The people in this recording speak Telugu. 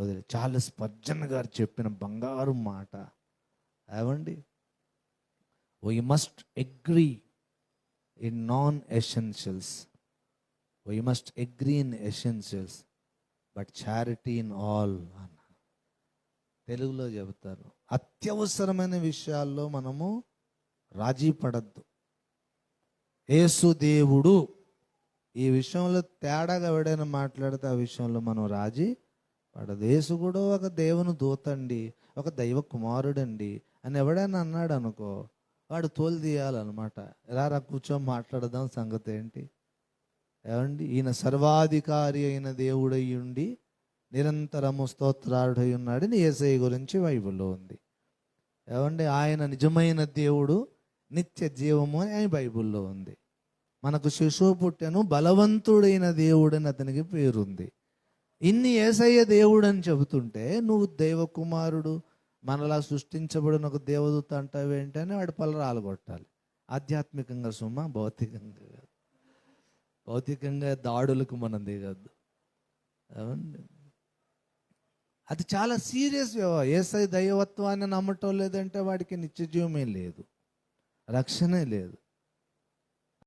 వదిలే చాలా స్పర్జన్ గారు చెప్పిన బంగారు మాట. ఏమండి? We must agree in non essentials we must agree in essentials but charity in all అన్న తెలుగులో చెబుతారు. అత్యవసరమైన విషయాల్లో మనము రాజీ పడద్దు. యేసు దేవుడు ఈ విషయంలో తేడాగా ఎవడైనా మాట్లాడితే ఆ విషయంలో మనం రాజీ పడదు కూడా ఒక దేవుని దూతండి ఒక దైవ కుమారుడండి అని ఎవడైనా అన్నాడు అనుకో వాడు తోలు తీయాలన్నమాట. రారా కూర్చో మాట్లాడదాం సంగతి ఏంటి? ఏమండి? ఈయన సర్వాధికారి అయిన దేవుడై ఉండి నిరంతరము స్తోత్రాడుడై ఉన్నాడని ఏసై గురించి బైబిల్లో ఉంది. ఏమండి? ఆయన నిజమైన దేవుడు నిత్య జీవము అని బైబిల్లో ఉంది. మనకు శిశువు పుట్టెను బలవంతుడైన దేవుడని అతనికి పేరుంది. ఇన్ని ఏసయ్య దేవుడు అని చెబుతుంటే నువ్వు దైవకుమారుడు మనలా సృష్టించబడిన ఒక దేవదూత అంటావేంటి అని వాడి పళ్ళు రాలగొట్టాలి. ఆధ్యాత్మికంగా సుమ భౌతికంగా కాదు. భౌతికంగా దాడులకు మనం దిగద్దు. ఏమండి అది చాలా సీరియస్ వ్యవహారం. ఏసై దైవత్వాన్ని నమ్మటం లేదంటే వాడికి నిత్యజీవమే లేదు. రక్షణే లేదు.